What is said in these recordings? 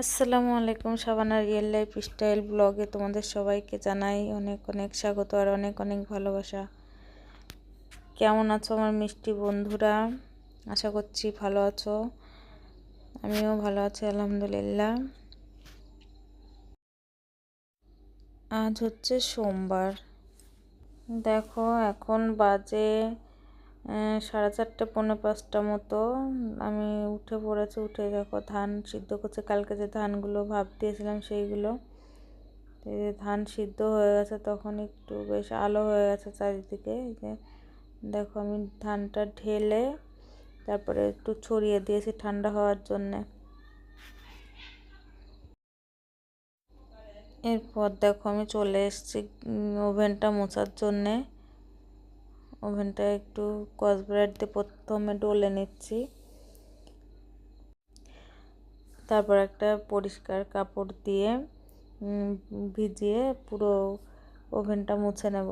আসসালামু আলাইকুম, Shabana real life style ব্লগে তোমাদের সবাইকে জানাই অনেক অনেক স্বাগত আর অনেক অনেক ভালোবাসা। কেমন আছো আমার মিষ্টি বন্ধুরা? আশা করছি ভালো আছো। আমিও ভালো আছি, আলহামদুলিল্লাহ। আজ হচ্ছে সোমবার। দেখো এখন বাজে সাড়ে চারটে, পৌনে পাঁচটা মতো আমি উঠে পড়েছি। উঠে দেখো, ধান সিদ্ধ করছে। কালকে যে ধানগুলো ভাব দিয়েছিলাম সেইগুলো ধান সিদ্ধ হয়ে গেছে, তখন একটু বেশ আলো হয়ে গেছে চারিদিকে। যে দেখো, আমি ধানটা ঢেলে তারপরে একটু ছড়িয়ে দিয়েছি ঠান্ডা হওয়ার জন্যে। এরপর দেখো, আমি চলে এসেছি ওভেনটা মোছার জন্যে। ওভেনটা একটু কসব্রাইট দিয়ে প্রথমে ডলে নিচ্ছি। তারপর একটা পরিষ্কার কাপড় দিয়ে ভিজিয়ে পুরো ওভেনটা মুছে নেব।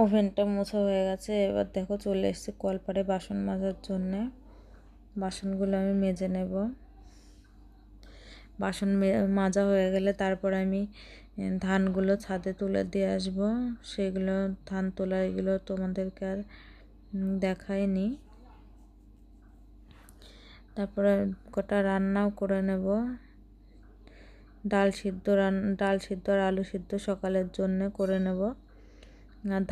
ওভেনটা মোছা হয়ে গেছে, এবার দেখো চলে এসেছি কলপারে বাসন মাজার জন্যে। বাসনগুলো আমি মেজে নেব। বাসন মাজা হয়ে গেলে তারপর আমি ধানগুলো ছাদে তুলে দিয়ে আসব। সেগুলো, ধান তোলা এগুলো তোমাদেরকে আর দেখায়নি তারপরে কটা রান্নাও করে নেব। ডাল সিদ্ধ রান, ডাল সিদ্ধ আর আলু সিদ্ধ সকালের জন্য করে নেব।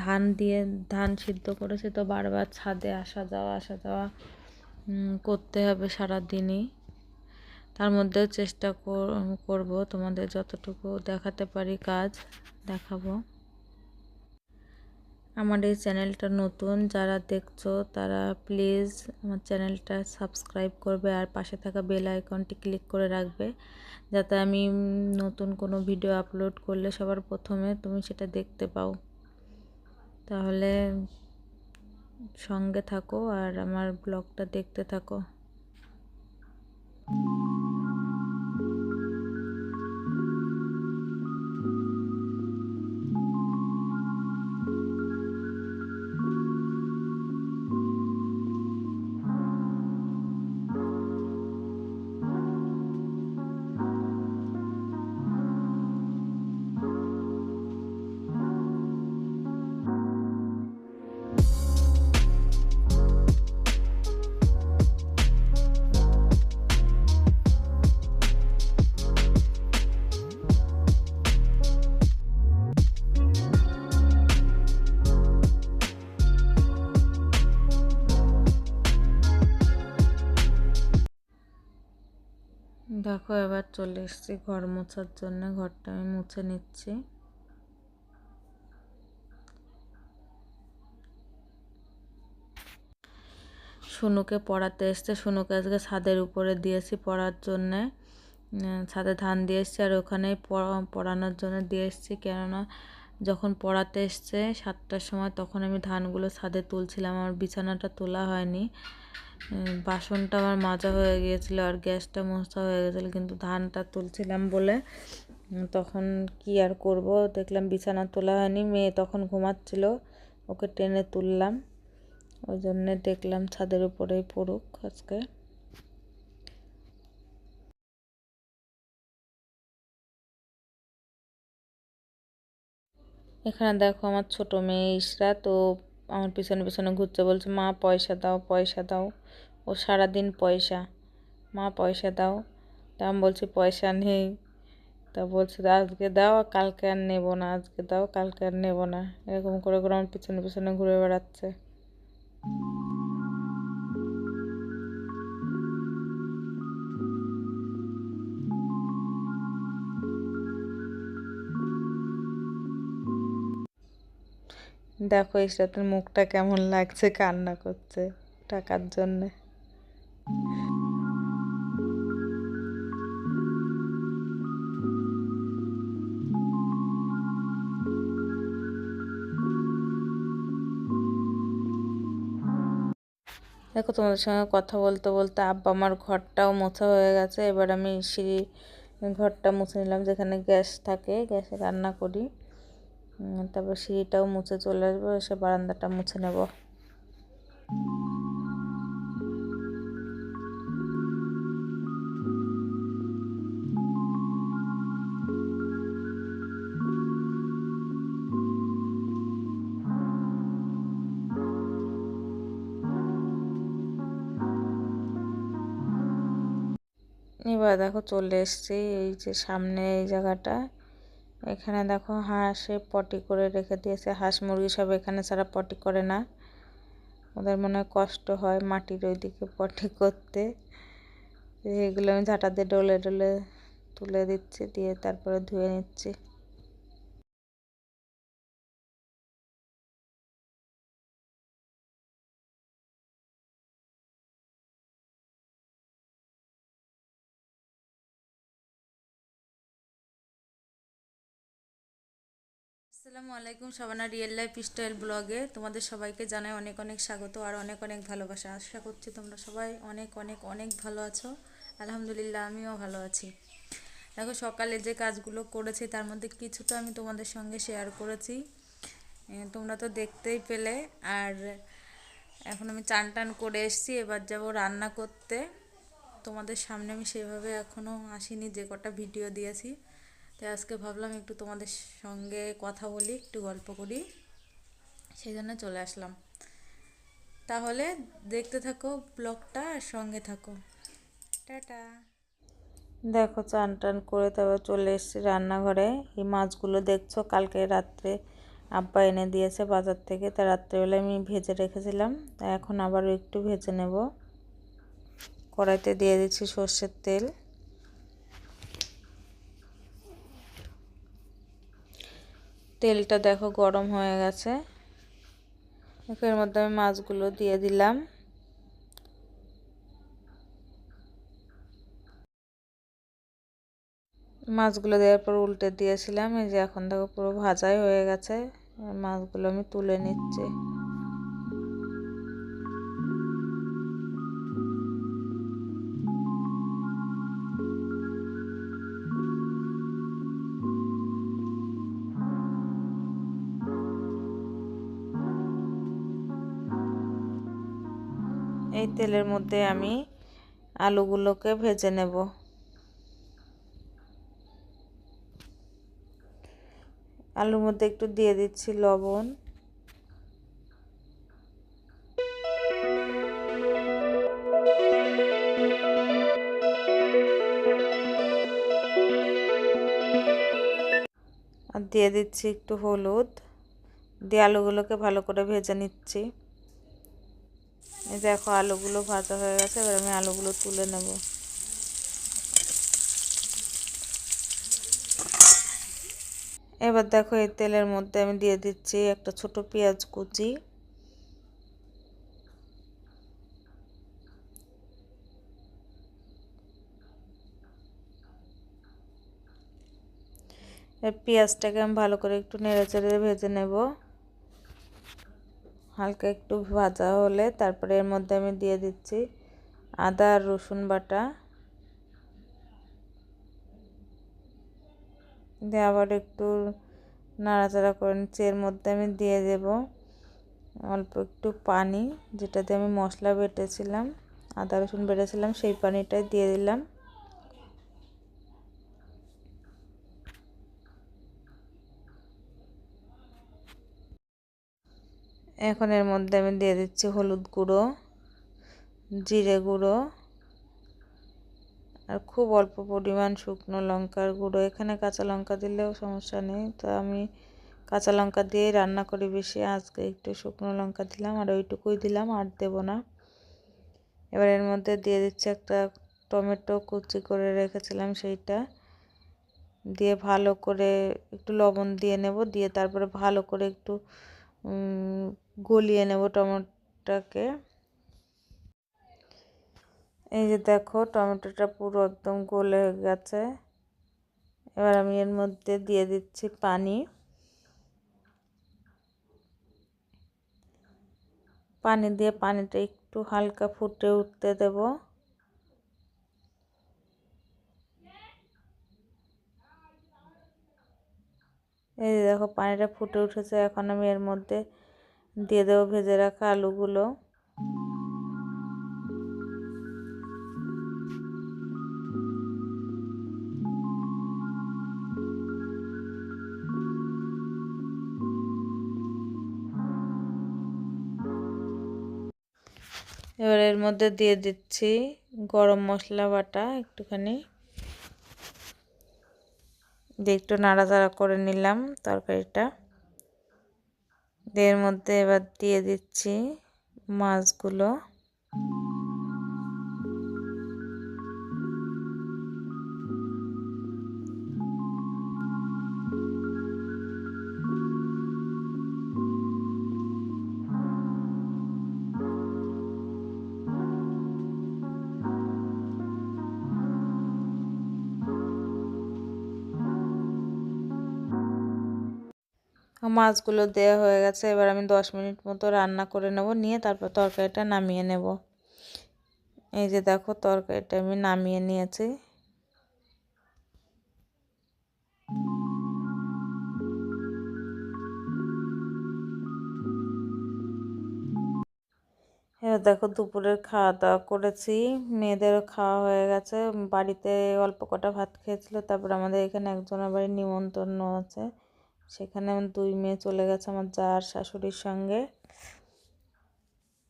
ধান দিয়ে ধান সিদ্ধ করেছে তো বারবার ছাদে আসা যাওয়া আসা যাওয়া করতে হবে সারা দিনই তার মধ্যেও চেষ্টা করব তোমাদের যতটুকু দেখাতে পারি কাজ, দেখাবো। আমার এই চ্যানেলটা নতুন, যারা দেখছ তারা প্লিজ আমার চ্যানেলটা সাবস্ক্রাইব করবে আর পাশে থাকা বেল আইকনটি ক্লিক করে রাখবে। যাতে আমি নতুন কোনো ভিডিও আপলোড করলে সবার প্রথমে তুমি সেটা দেখতে পাও। তাহলে সঙ্গে থাকো আর আমার ব্লগটা দেখতে থাকো। দেখো, এবার চলে এসেছি ঘর মোছার জন্য। ঘরটা আমি মুছে নিচ্ছি। শুনুকে পড়াতে এসছে। শুনুকে আজকে ছাদের উপরে দিয়েছি পড়ার জন্যে। ছাদে ধান দিয়ে এসছি আর ওখানেই পড়ানোর জন্য দিয়ে এসছি। কেননা যখন পড়াতে এসছে সাতটার সময় তখন আমি ধানগুলো ছাদে তুলছিলাম, আমার বিছানাটা তোলা হয়নি। বাসনটা আমার মাজা হয়ে গিয়েছিল আর গ্যাসটা মোছা হয়ে গেছিল কিন্তু ধানটা তুলছিলাম বলে তখন কি আর করব? দেখলাম বিছানা তোলা হয়নি, মেয়ে তখন ঘুমাচ্ছিল, ওকে টেনে তুললাম। ওই জন্যে দেখলাম ছাদের উপরেই পড়ুক আজকে। এখানে দেখো আমার ছোট মেয়ে ইসরা তো আমার পিছনে পিছনে ঘুরতে বলছে, মা, পয়সা দাও পয়সা দাও। ও সারাদিন পয়সা। মা, পয়সা দাও। তা আমি বলছি, পয়সা নেই। তা বলছে, আজকে দাও কালকে আর নেব না, আজকে দাও, কালকে আর নেব না। এরকম করে করে আমার পিছনে পিছনে ঘুরে বেড়াচ্ছে। দেখো ইসরাতের মুখটা কেমন লাগছে কান্না করছে টাকার জন্যে। দেখো তোমাদের সঙ্গে কথা বলতে বলতে আব্বা আমার ঘরটাও মোছা হয়ে গেছে। এবার আমি সিঁড়ি ঘরটা মুছে নিলাম যেখানে গ্যাস থাকে, গ্যাসে রান্না করি। তারপর সিঁড়িটাও মুছে চলে আসব, এসে বারান্দাটা মুছে নেব। এবার দেখো চলে এসছি, এই যে সামনে এই জায়গাটা। এখানে দেখো হাঁসে পটি করে রেখে দিয়েছে। হাঁস মুরগি সব এখানে ছাড়া পটি করে না। ওদের মনে কষ্ট হয় মাটির ওইদিকে পটি করতে। এগুলো আমি ঝাঁটা দিয়ে ডলে ডলে তুলে দিচ্ছি, দিয়ে তারপরে ধুয়ে নিচ্ছি। আসসালামু আলাইকুম সাবানা রিয়েল লাইফ স্টাইল ব্লগে তোমাদের সবাইকে জানাই অনেক অনেক স্বাগত আর অনেক অনেক ভালোবাসা। আশা করছি তোমরা সবাই অনেক অনেক অনেক ভালো আছো। আলহামদুলিল্লাহ, আমিও ভালো আছি। দেখো, সকালে যে কাজগুলো করেছি তার মধ্যে কিছু তো আমি তোমাদের সঙ্গে শেয়ার করেছি। তোমরা তো দেখতেই পেলে। আর এখন আমি চান টান করে এসেছি, এবার যাব রান্না করতে। তোমাদের সামনে আমি সেভাবে এখনও আসিনি, যে কটা ভিডিও দিয়েছি। তাই আজকে ভাবলাম একটু তোমাদের সঙ্গে কথা বলি, একটু গল্প করি। সেই জন্য চলে আসলাম। তাহলে দেখতে থাকো ব্লগটা আর সঙ্গে থাকো। টাটা। দেখো, চান টান করে তারপর চলে এসেছি রান্নাঘরে। এই মাছগুলো দেখছ, কালকে রাত্রে আব্বা এনে দিয়েছে বাজার থেকে, তা রাত্রেবেলা আমি ভেজে রেখেছিলাম। তা এখন আবারও একটু ভেজে নেব। কড়াইতে দিয়ে দিচ্ছি সর্ষের তেল। তেলটা দেখো গরম হয়ে গেছে। এর মধ্যে আমি মাছগুলো দিয়ে দিলাম। মাছগুলো দেওয়ার পর উল্টে দিয়েছিলাম, এই যে এখন দেখো পুরো ভাজাই হয়ে গেছে। মাছগুলো আমি তুলে নিচ্ছি। এই তেলের মধ্যে আমি আলুগুলোকে ভেজে নেব। আলুর মধ্যে একটু দিয়ে দিচ্ছি লবণ। দিয়ে দিচ্ছি একটু হলুদ। দিয়ে আলুগুলোকে ভালো করে ভেজে নিচ্ছি। দেখো আলুগুলো ভাজা হয়ে গেছে, এবার আমি আলুগুলো তুলে নেব। এবার দেখো এই তেলের মধ্যে আমি দিয়ে দিচ্ছি একটা ছোট পেঁয়াজ কুচি। পেঁয়াজটাকে আমি ভালো করে একটু নেড়ে চেড়ে ভেজে নেব। হালকা একটু ভাজা হলে তারপরে এর মধ্যে আমি দিয়ে দিচ্ছি আদা আর রসুন বাটা। দিয়ে আবার একটু নাড়াচাড়া করে নিচ্ছি। এর মধ্যে আমি দিয়ে দেব অল্প একটু পানি, যেটাতে আমি মশলা বেটেছিলাম, আদা, রসুন বেটেছিলাম, সেই পানিটাই দিয়ে দিলাম। এখন এর মধ্যে আমি দিয়ে দিচ্ছি হলুদ গুঁড়ো, জিরে গুঁড়ো, আর খুব অল্প পরিমাণ শুকনো লঙ্কার গুঁড়ো। এখানে কাঁচা লঙ্কা দিলেও সমস্যা নেই। তো আমি কাঁচা লঙ্কা দিয়েই রান্না করি বেশি। আজকে একটু শুকনো লঙ্কা দিলাম আর ওইটুকুই দিলাম, আর দেবো না। এবার এর মধ্যে দিয়ে দিচ্ছি একটা টমেটো কুচি করে রেখেছিলাম সেইটা। দিয়ে ভালো করে একটু লবণ দিয়ে নেব। দিয়ে তারপরে ভালো করে একটু গলিয়ে নেব টমেটোটাকে। এই যে দেখো, টমেটোটা পুরো একদম গলে হয়ে গেছে। এবার আমি এর মধ্যে দিয়ে দিচ্ছি পানি। পানি দিয়ে পানিটা একটু হালকা ফুটে উঠতে দেব। এই দেখো, পানিটা ফুটে উঠেছে। এখন আমি এর মধ্যে দিয়ে দেবো ভেজে রাখা আলুগুলো। এবার এর মধ্যে দিয়ে দিচ্ছি গরম মশলা বাটা একটুখানি। দিয়ে একটু নাড়াচাড়া করে নিলাম তরকারিটা। এর মধ্যে এবার দিয়ে দিচ্ছি মাছগুলো। মাছগুলো দেওয়া হয়ে গেছে, এবার আমি দশ মিনিট মতো রান্না করে নেব, নিয়ে তারপর তরকারিটা নামিয়ে নেব। এই যে দেখো, তরকারিটা আমি নামিয়ে নিয়েছি। এবার দেখো, দুপুরের খাওয়া দাওয়া করেছি। মেয়েদেরও খাওয়া হয়ে গেছে। বাড়িতে অল্প কটা ভাত খেয়েছিল, তারপর আমাদের এখানে একজনের বাড়ি নিমন্ত্রণ আছে। সেখানে দুই মেয়ে চলে গেছে আমার যার শাশুড়ির সঙ্গে।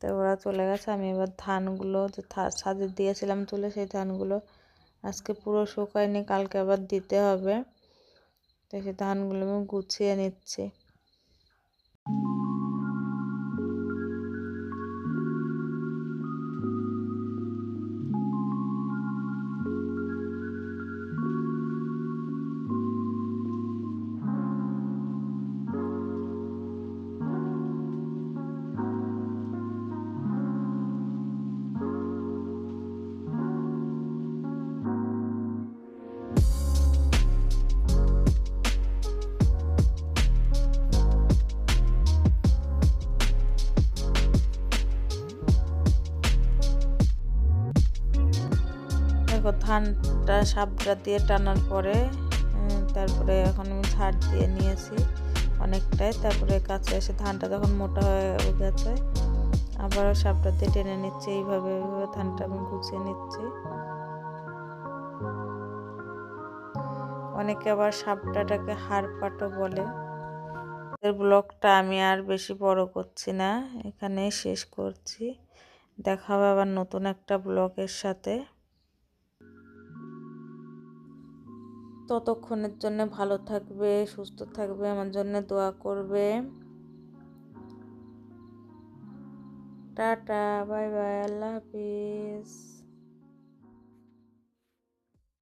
তো ওরা চলে গেছে, আমি এবার ধানগুলো যে সাজে দিয়েছিলাম তুলে সেই ধানগুলো আজকে পুরো শুকায়নি, কালকে আবার দিতে হবে। তো সেই ধানগুলো আমি গুছিয়ে নিচ্ছি। দেখো, ধানটা সাবটা দিয়ে টানার পরে তারপরে এখন আমি ঝাড় দিয়ে নিয়েছি অনেকটাই। তারপরে কাছে এসে ধানটা যখন মোটা হয়ে গেছে, আবারও সাপটা দিয়ে টেনে নিচ্ছি। এইভাবে এইভাবে ধানটা আমি গুছিয়ে নিচ্ছি। অনেকে আবার সাপটাটাকে হাড় পাটও বলে ব্লগটা আমি আর বেশি বড় করছি না এখানে শেষ করছি। দেখা হবে আবার নতুন একটা ব্লগের সাথে। ততক্ষণের জন্য ভালো থাকবে, সুস্থ থাকবে, আমার জন্য দোয়া করবে। টাটা, বাই বাই, আল্লাহ হাফিজ।